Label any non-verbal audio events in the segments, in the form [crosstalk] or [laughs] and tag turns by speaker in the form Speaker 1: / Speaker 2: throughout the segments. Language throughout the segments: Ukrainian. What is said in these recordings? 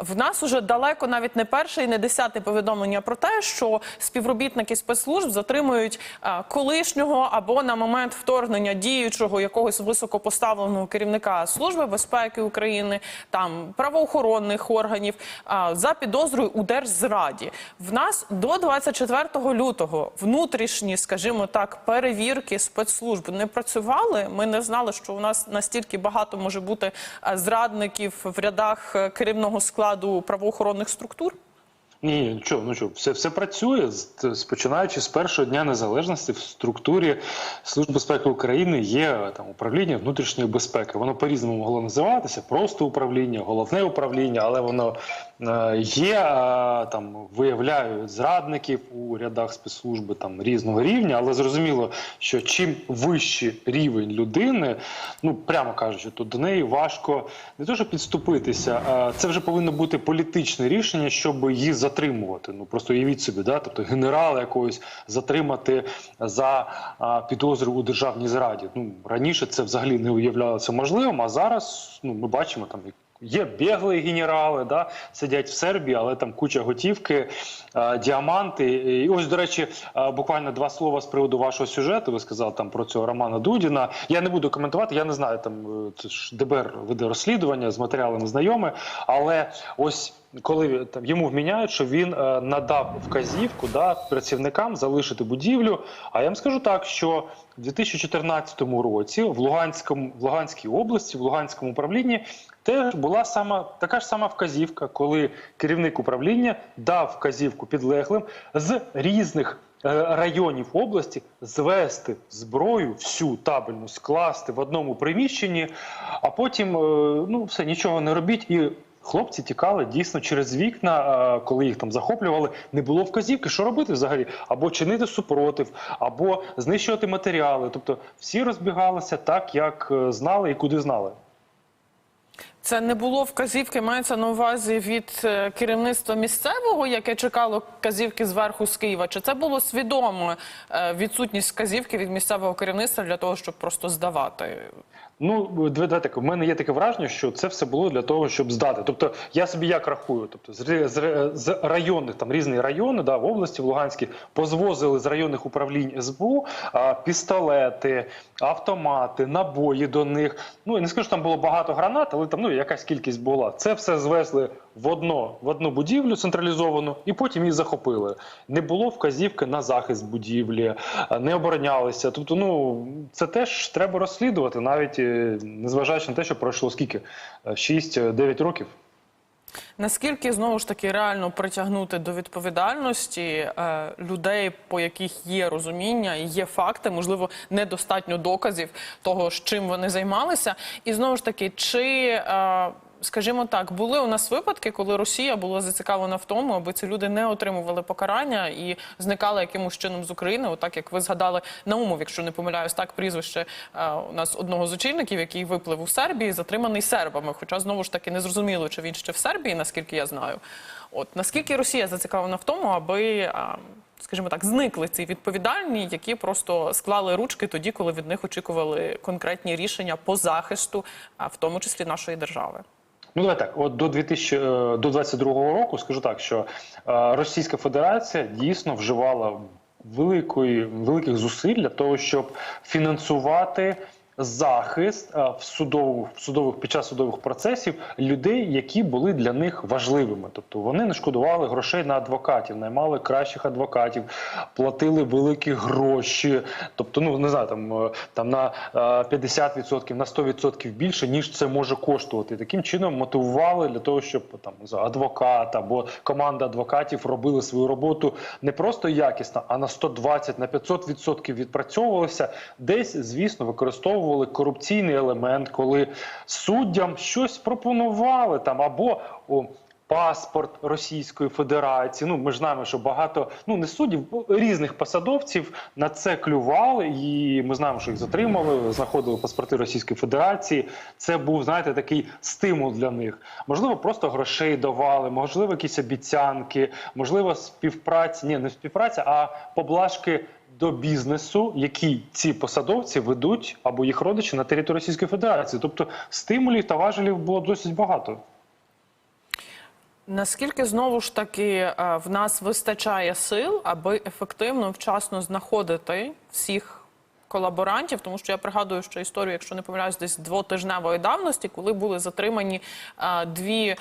Speaker 1: В нас уже далеко навіть не перше і не десяте повідомлення про те, що співробітники спецслужб затримують колишнього або на момент вторгнення діючого якогось високопоставленого керівника служби безпеки України, там правоохоронних органів за підозрою у держзраді. В нас до 24 лютого внутрішні, скажімо так, перевірки спецслужб не працювали. Ми не знали, що у нас настільки багато може бути зрадників в рядах е, керівного складу правоохоронних структур.
Speaker 2: Ні, нічого, ну що, все, все працює з, з- першого дня незалежності в структурі Служби безпеки України є там управління внутрішньої безпеки. Воно по-різному могло називатися, просто управління, головне управління, але воно е, є там виявляють зрадників у рядах спецслужби там різного рівня, але зрозуміло, що чим вищий рівень людини, ну прямо кажучи, то до неї важко не то, що підступитися, а це вже повинно бути політичне рішення, щоб її затримувати. Ну просто уявіть собі, да, тобто генерала якогось затримати за а, підозру у державній зраді. Ну раніше це взагалі не уявлялося можливим, а зараз ну ми бачимо там. Є біглі генерали, да, сидять в Сербії, але там куча готівки, діаманти. І ось, до речі, буквально два слова з приводу вашого сюжету. Ви сказали там про цього Романа Дудіна. Я не буду коментувати, я не знаю, там е, це ж ДБР веде розслідування з матеріалами знайоме. Але ось коли там йому вміняють, що він е, надав вказівку да, працівникам залишити будівлю. А я вам скажу так, що в 2014 році в Луганському в Луганській області, в Луганському управлінні теж була сама така ж сама вказівка, коли керівник управління дав вказівку підлеглим з різних е, районів області звести зброю всю табельну, скласти в одному приміщенні, а потім е, ну все нічого не робіть і. Хлопці тікали дійсно через вікна, коли їх там захоплювали. Не було вказівки, що робити взагалі, або чинити супротив, або знищувати матеріали. Тобто всі розбігалися так, як е, знали і куди знали.
Speaker 1: Це не було вказівки, мається на увазі від е, керівництва місцевого, яке чекало вказівки зверху з Києва. Чи це було свідомо е, відсутність вказівки від місцевого керівництва для того, щоб просто здавати?
Speaker 2: Ну, давайте так, в мене є таке враження, що це все було для того, щоб здати. Тобто, я собі як рахую, тобто з, з, з районних там різні райони, да, в області, в Луганській, позвозили з районних управлінь СБУ а, пістолети, автомати, набої до них. Ну я не скажу, що там було багато гранат, але там ну якась кількість була. Це все звезли в одно в одну будівлю централізовану, і потім її захопили. Не було вказівки на захист будівлі, не оборонялися. Тобто, ну це теж треба розслідувати, навіть е, незважаючи на те, що пройшло скільки 6-9 років.
Speaker 1: Наскільки знову ж таки реально притягнути до відповідальності е, людей, по яких є розуміння і є факти, можливо, недостатньо доказів того, чим вони займалися, і знову ж таки, чи е, скажімо так, були у нас випадки, коли Росія була зацікавлена в тому, аби ці люди не отримували покарання і зникали якимось чином з України, отак як ви згадали Наумов, якщо не помиляюсь, так прізвище е, у нас одного з очільників, який виплив у Сербії, затриманий сербами. Хоча знову ж таки не зрозуміло, чи він ще в Сербії, наскільки я знаю. От наскільки Росія зацікавлена в тому, аби. е, Скажімо так, зникли ці відповідальні, які просто склали ручки тоді, коли від них очікували конкретні рішення по захисту, в тому числі нашої держави.
Speaker 2: Ну, давай так. От до 2000, е, до 22 року скажу так, що е, Російська Федерація дійсно вживала великої великих зусиль для того, щоб фінансувати. Захист е, в судових в судових під час судових процесів людей, які були для них важливими, тобто вони не шкодували грошей на адвокатів, наймали кращих адвокатів, платили великі гроші. Тобто, ну не знаю, там е, там на е, 50%, на 100% більше ніж це може коштувати. Таким чином мотивували для того, щоб там знаю, адвокат або команда адвокатів робили свою роботу не просто якісно, а на 120, на 500% відпрацьовувалися. Десь, звісно, використовували корупційний елемент, коли суддям щось пропонували там або о, паспорт Російської Федерації. Ну ми ж знаємо, що багато ну не суддів, різних посадовців на це клювали, і ми знаємо, що їх затримали, знаходили паспорти Російської Федерації. Це був знаєте такий стимул для них. Можливо, просто грошей давали, можливо, якісь обіцянки, можливо, співпраця. Ні, не співпраця, а поблажки. До бізнесу, який ці посадовці ведуть або їх родичі на території Російської Федерації, тобто стимулів та важелів було досить багато.
Speaker 1: Наскільки знову ж таки е, в нас вистачає сил, аби ефективно вчасно знаходити всіх колаборантів, тому що я пригадую, що історію, якщо не помиляюсь, десь двотижневої давності, коли були затримані е, дві е,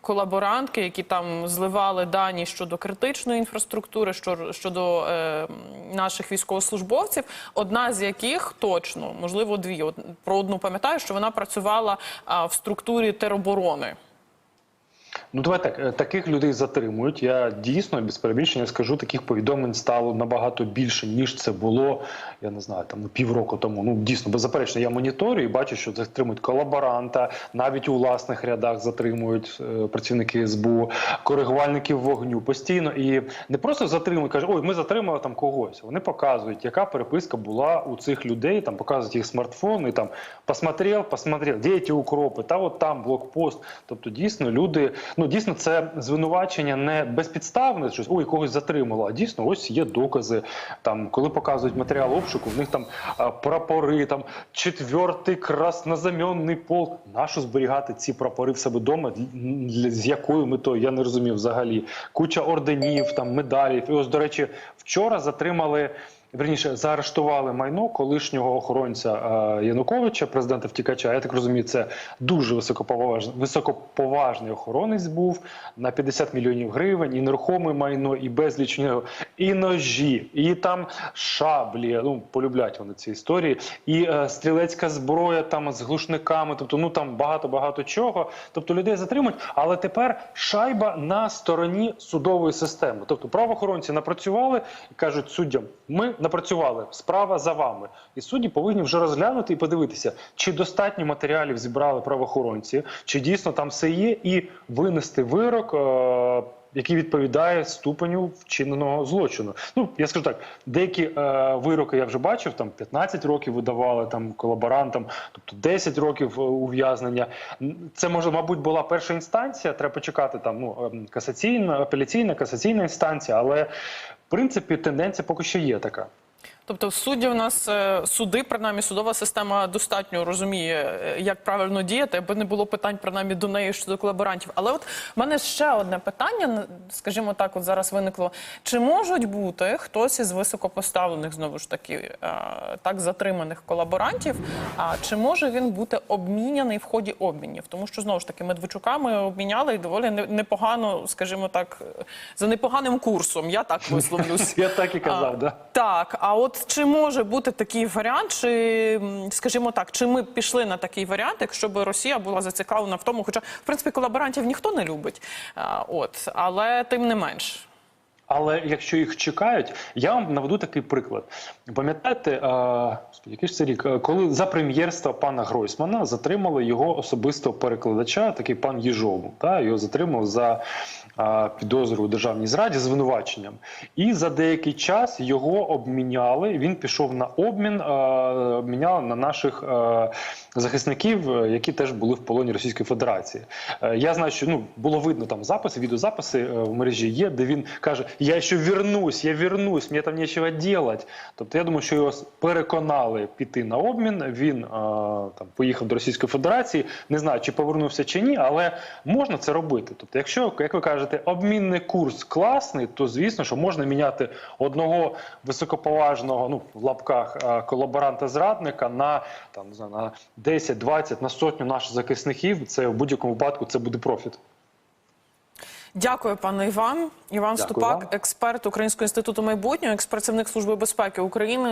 Speaker 1: колаборантки, які там зливали дані щодо критичної інфраструктури, що- щодо е, наших військовослужбовців. Одна з яких точно, можливо, дві. От про одну пам'ятаю, що вона працювала е, в структурі тероборони.
Speaker 2: Ну, давай так, е, таких людей затримують. Я дійсно без перебільшення скажу, таких повідомлень стало набагато більше, ніж це було, я не знаю, там ну, півроку тому. Ну дійсно, беззаперечно, я моніторю і бачу, що затримують колаборанта, навіть у власних рядах затримують е, працівники СБУ, коригувальників вогню постійно. І не просто затримують, кажуть, ой, ми затримали там когось. Вони показують, яка переписка була у цих людей, там показують їх смартфони, там посмотрел, посмотрел, ті укропи, та от там блокпост. Тобто, дійсно, люди, ну дійсно, це звинувачення не безпідставне, щось ой, когось затримало. А дійсно, ось є докази. Там, коли показують матеріал обшуку, в них там прапори, там четвертий краснозамінний полк. Нащо зберігати ці прапори в себе вдома? З якою метою? Я не розумів взагалі. Куча орденів, там медалів. І ось, до речі, вчора затримали. Верніше заарештували майно колишнього охоронця е, Януковича, президента втікача. Я так розумію, це дуже високоповажний, високоповажний охоронець був на 50 мільйонів гривень, і нерухоме майно, і безліч нього, і ножі, і там шаблі. Ну полюблять вони ці історії, і е, стрілецька зброя там з глушниками. Тобто, ну там багато багато чого. Тобто людей затримують, але тепер шайба на стороні судової системи. Тобто правоохоронці напрацювали і кажуть суддям: ми напрацювали, справа за вами. І судді повинні вже розглянути і подивитися, чи достатньо матеріалів зібрали правоохоронці, чи дійсно там все є, і винести вирок. е, який відповідає ступеню вчиненого злочину. Ну я скажу так, деякі е, вироки я вже бачив, там 15 років видавали там колаборантам, тобто 10 років е, ув'язнення. Це може, мабуть, була перша інстанція. Треба почекати там ну ем, касаційна, апеляційна, касаційна інстанція, але в принципі тенденція поки що є така.
Speaker 1: Тобто судді в нас е, суди, принаймні судова система достатньо розуміє, е, як правильно діяти, аби не було питань принаймні до неї щодо колаборантів. Але от в мене ще одне питання, скажімо так, от зараз виникло: чи можуть бути хтось із високопоставлених знову ж таки е, так затриманих колаборантів? А чи може він бути обміняний в ході обмінів? Тому що знову ж таки Медведчука ми обміняли і доволі непогано, скажімо так, за непоганим курсом. Я так висловлюсь. [laughs]
Speaker 2: Я так і казав, да.
Speaker 1: Так, а от чи може бути такий варіант, чи скажімо так, чи ми пішли на такий варіант, якщо б Росія була зацікавлена в тому, хоча в принципі колаборантів ніхто не любить, от але тим не менш.
Speaker 2: Але якщо їх чекають, я вам наведу такий приклад. Пам'ятаєте, який ж це рік, коли за прем'єрства пана Гройсмана затримали його особистого перекладача, такий пан Єжову. Та його затримали за е, підозру у державній зраді звинуваченням. І за деякий час його обміняли. Він пішов на обмін, е, обміняли на наших е, захисників, які теж були в полоні Російської Федерації. Е, Я знаю, що ну було видно там записи, відеозаписи е, в мережі є, де він каже: Я ще вернусь, я вернусь, мені там нічого робити. Тобто я думаю, що його переконали піти на обмін. Він е, там поїхав до Російської Федерації. Не знаю, чи повернувся чи ні, але можна це робити. Тобто, якщо як ви кажете, обмінний курс класний, то звісно, що можна міняти одного високоповажного, ну в лапках е, колаборанта зрадника на там не знаю, на 10, 20, на сотню наших захисників. Це в будь-якому випадку це буде профіт.
Speaker 1: Дякую, пане Іван. Іван
Speaker 2: Дякую
Speaker 1: Ступак, експерт Українського інституту майбутнього, екс-працівник Служби безпеки України.